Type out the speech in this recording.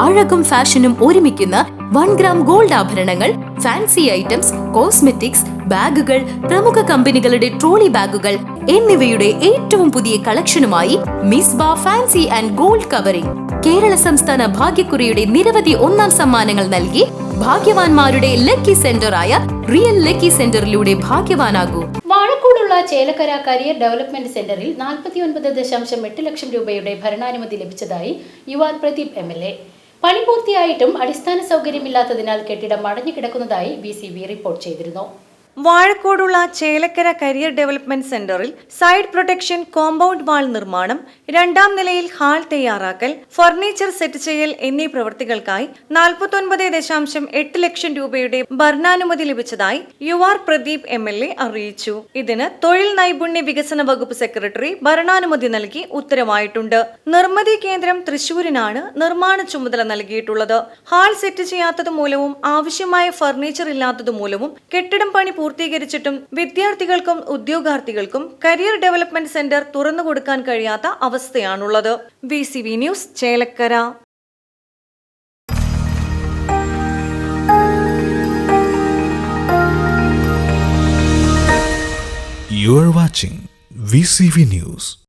അഴകും ഫാഷനും ഒരുമിക്കുന്ന one gram gold ആഭരണങ്ങൾ ഫാൻസി ഐറ്റംസ് കോസ്മെറ്റിക്സ് ബാഗുകൾ പ്രമുഖ കമ്പനികളുടെ ട്രോളി ബാഗുകൾ എന്നിവയുടെ ഏറ്റവും പുതിയ കളക്ഷനുമായി മിസ് ബാ fancy and gold covering. Kerala സംസ്ഥാന ഭാഗ്യക്കുറിയുടെ നിരവധി ഒന്നാം സമ്മാനങ്ങൾ നൽകി ഭാഗ്യവാന്മാരുടെ ലക്കി സെന്ററായ റിയൽ ലക്കി സെന്ററിലൂടെ ഭാഗ്യവാനാകൂ. വാഴക്കോടുള്ള ചേലക്കര കരിയർ ഡെവലപ്മെന്റ് സെന്ററിൽ നാൽപ്പത്തി ഒൻപത് ദശാംശം എട്ട് ലക്ഷം രൂപയുടെ ഭരണാനുമതി ലഭിച്ചതായി യുവാൻ പ്രദീപ് എം എൽ എ. പണി പൂർത്തിയായിട്ടും അടിസ്ഥാന സൗകര്യമില്ലാത്തതിനാൽ കെട്ടിടം അടഞ്ഞു കിടക്കുന്നതായി ബി റിപ്പോർട്ട് ചെയ്തിരുന്നു വാഴക്കോടുള്ള ചേലക്കര കരിയർ ഡെവലപ്മെന്റ് സെന്ററിൽ സൈഡ് പ്രൊട്ടക്ഷൻ കോമ്പൗണ്ട് വാൾ നിർമ്മാണം രണ്ടാം നിലയിൽ ഹാൾ തയ്യാറാക്കൽ ഫർണിച്ചർ സെറ്റ് ചെയ്യൽ എന്നീ പ്രവൃത്തികൾക്കായി നാൽപ്പത്തൊൻപത് ദശാംശം എട്ട് ലക്ഷം രൂപയുടെ ഭരണാനുമതി ലഭിച്ചതായി U R Pradeep M L A അറിയിച്ചു. ഇതിന് തൊഴിൽ നൈപുണ്യ വികസന വകുപ്പ് സെക്രട്ടറി ഭരണാനുമതി നൽകി ഉത്തരവായിട്ടുണ്ട്. നിർമ്മിതി കേന്ദ്രം തൃശൂരിനാണ് നിർമ്മാണ ചുമതല നൽകിയിട്ടുള്ളത്. ഹാൾ സെറ്റ് ചെയ്യാത്തതുമൂലവും ആവശ്യമായ ഫർണിച്ചർ ഇല്ലാത്തതുമൂലവും കെട്ടിടം പണി പൂർത്തീകരിച്ചിട്ടും വിദ്യാർത്ഥികൾക്കും ഉദ്യോഗാർത്ഥികൾക്കും കരിയർ ഡെവലപ്മെന്റ് സെന്റർ തുറന്നു കൊടുക്കാൻ കഴിയാത്ത അവസ്ഥയാണുള്ളത് V C V news Chelakkara You are watching VCV News.